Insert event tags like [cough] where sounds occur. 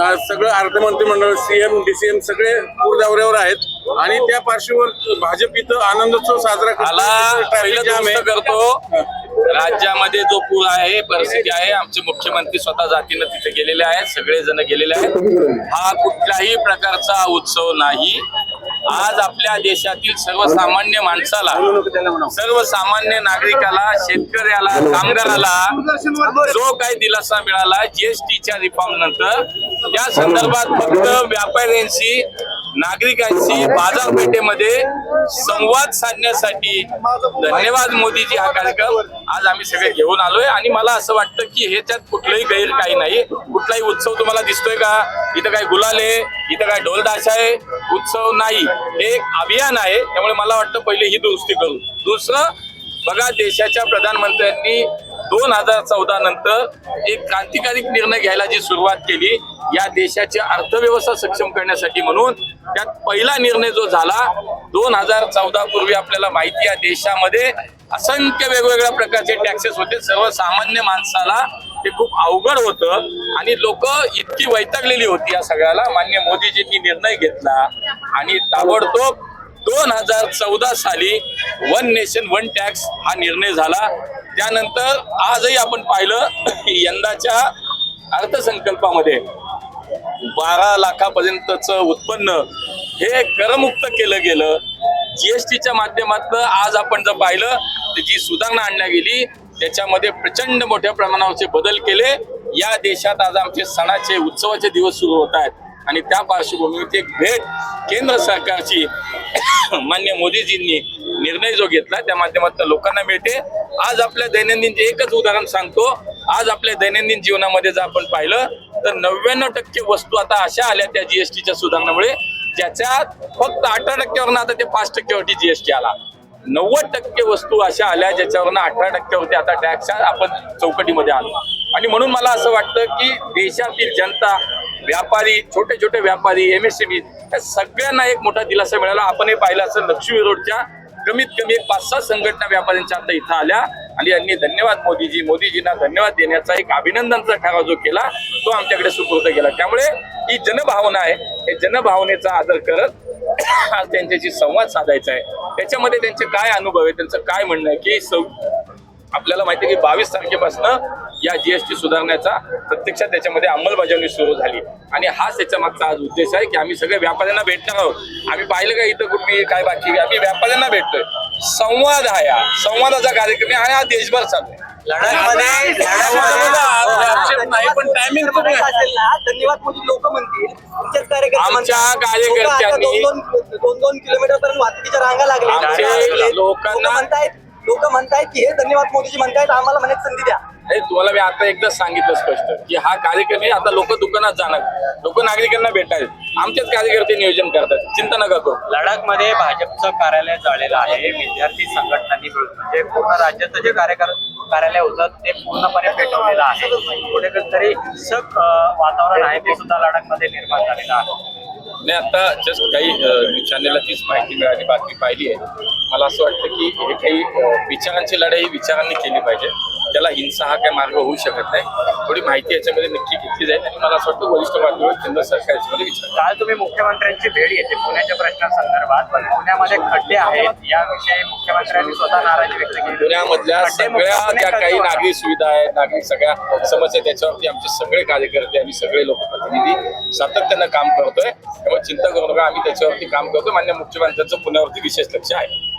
सगळं अर्थमंत्रिमंडळ CM DCM सगळे पूर दौऱ्यावर आहेत आणि त्या पार्श्वभूमीवर भाजप इथं आनंदोत्सव साजरा करतो. जाम आहे. दुरुस्त करतो राज्यामध्ये जो पूर आहे परिस्थिती आहे आमचे मुख्यमंत्री स्वतः जातीनं तिथे गेलेले आहेत सगळे जण गेलेले आहेत हा कुठल्याही प्रकारचा उत्सव नाही आज आपल्या देशातील सर्वसामान्य माणसाला सर्वसामान्य नागरिकाला शेतकऱ्याला कामगाराला जो काही दिलासा मिळाला जीएसटीच्या रिफॉर्म नंतर या संदर्भात फक्त व्यापाऱ्यांशी नागरिकांशी बाजारपेठेमध्ये संवाद साधण्यासाठी धन्यवाद मोदीजी हा कार्यक्रम आज आम्ही सगळे घेऊन आलोय. आणि मला असं वाटतं की ह्याच्यात कुठलंही गैर काही नाही. कुठलाही उत्सव तुम्हाला दिसतोय का? इथं काय आहे इथं काय ढोलदाश आहे उत्सव नाही. हे एक अभियान आहे. त्यामुळे मला वाटतं पहिले ही दुरुस्ती करू. दुसरं बघा देशाच्या प्रधानमंत्र्यांनी दोन हजार चौदा नंतर एक क्रांतिकारी निर्णय घ्यायला जी सुरुवात केली या देशाची अर्थव्यवस्था सक्षम करण्यासाठी म्हणून त्यात पहिला निर्णय जो झाला दोन हजार चौदा पूर्वी आपल्याला माहिती आहे देशामध्ये असंख्य वेगवेगळ्या प्रकारचे टॅक्सेस होते. सर्वसामान्य माणसाला ते खूप अवघड होतं. आणि लोक इतकी वैतागलेली होती या सगळ्याला. मान्य मोदीजींनी निर्णय घेतला. आणि ताबडतोब दोन हजार चौदा साली वन नेशन वन टॅक्स हा निर्णय झाला. त्यानंतर आजही आपण पाहिलं की यंदाच्या अर्थसंकल्पामध्ये बारा लाखापर्यंतचं उत्पन्न हे करमुक्त केलं गेलं. जीएसटीच्या माध्यमातून आज आपण जर पाहिलं तर जी सुधारणा आणल्या गेली त्याच्यामध्ये प्रचंड मोठ्या प्रमाणावरचे बदल केले. या देशात आज आमचे सणाचे उत्सवाचे दिवस सुरू होत आहेत. आणि त्या पार्श्वभूमीवर एक भेट केंद्र सरकारची [coughs] मान्य मोदीजींनी निर्णय जो घेतला त्या माध्यमातून लोकांना मिळते. आज आपल्या दैनंदिनचे एकच उदाहरण सांगतो. आज आपल्या दैनंदिन जीवनामध्ये जर आपण पाहिलं तर नव्याण्णव टक्के वस्तू आता अशा आल्या त्या जीएसटीच्या सुधारणामुळे ज्याच्यात फक्त अठरा टक्क्यावर आता ते पाच टक्क्यावरती जीएसटी आला. नव्वद टक्के वस्तू अशा आल्या ज्याच्यावरनं अठरा टक्क्यावरती आता टॅक्स आपण चौकटीमध्ये आलो. आणि म्हणून मला असं वाटतं की देशातील जनता व्यापारी छोटे छोटे व्यापारी एम एस या सगळ्यांना एक मोठा दिलासा मिळाला. आपण हे पाहिलं असं लक्ष्मी रोडच्या कमीत कमी एक पाच सहा संघटना व्यापाऱ्यांच्या आता इथं आल्या. आणि यांनी धन्यवाद मोदीजी मोदीजींना धन्यवाद देण्याचा एक अभिनंदनचा ठराव जो केला तो आमच्याकडे सुपूर्द केला. त्यामुळे ही जनभावना आहे. हे जनभावनेचा आदर करत आज त्यांच्याशी संवाद साधायचा आहे. त्याच्यामध्ये त्यांचे काय अनुभव आहे त्यांचं काय म्हणणं आहे की सौ आपल्याला माहिती आहे की बावीस तारखेपासून या जीएसटी सुधारण्याचा प्रत्यक्षात त्याच्यामध्ये अंमलबजावणी सुरू झाली. आणि हाच त्याच्या मागचा आज उद्देश आहे की आम्ही सगळे व्यापाऱ्यांना भेटणार आहोत. आम्ही पाहिलं का इथं कुठली काय बाकी आम्ही व्यापाऱ्यांना भेटतोय. संवाद हा या. संवादाचा कार्यक्रम आहे हा देशभर चालू आहे. धन्यवाद आमच्या. कार्यकर्त्यांनी- दोन दोन किलोमीटर पर्यंत वाहतुकीच्या रांगा लागल्या. लोकांना- म्हणतायत लोक म्हणतायत की हे धन्यवाद मोदीजी म्हणतायत आम्हाला म्हणायची संधी द्या. हे तुम्हाला मी आता एकदा सांगितलं स्पष्ट की हा कार्यक्रम आहे आता लोक दुकानात जाणार. लोक नागरिकांना भेटायत आमचेच कार्यकर्ते नियोजन करतात. चिंता नका करू. लडाखमध्ये भाजपचं कार्यालय झालेलं आहे विद्यार्थी संघटनांनी मिळून. म्हणजे पूर्ण राज्याचं जे कार्यकर कार्यालय होतं ते पूर्णपणे पेटवलेलं आहे. कुठेतरी सक अं, वातावरण आहे ते सुद्धा लडाखमध्ये निर्माण झालेलं आहे. मी आता जस्ट काही न्यूज चॅनेलला तीच माहिती मिळाली बातमी पाहिली आहे. मला असं वाटतं की हे काही विचारांची लढाई ही विचारांनी केली पाहिजे. त्याला हिंसा हा काही मार्ग होऊ शकत नाही. थोडी माहिती याच्यामध्ये नक्की घेतली जाईल आणि मला असं वाटतं वरिष्ठ पातळीवर केंद्र सरकार याच्यामध्ये विचार काल तुम्ही मुख्यमंत्र्यांची भेट घेतली पुण्याच्या प्रश्नासंदर्भात पण पुण्यामध्ये खड्डे आहेत याविषयी मुख्यमंत्र्यांनी स्वतः नाराजी व्यक्त केली. पुण्यामधल्या सगळ्या ज्या काही? नागरिक सुविधा आहेत नागरिक सगळ्या समस्या त्याच्यावरती आमचे सगळे कार्यकर्ते आम्ही सगळे लोकप्रतिनिधी सातत्यानं काम करतोय. त्यामुळे चिंता करू नका. आम्ही त्याच्यावरती काम करतो. मान्य मुख्यमंत्र्यांचं पुण्यावरती विशेष लक्ष आहे.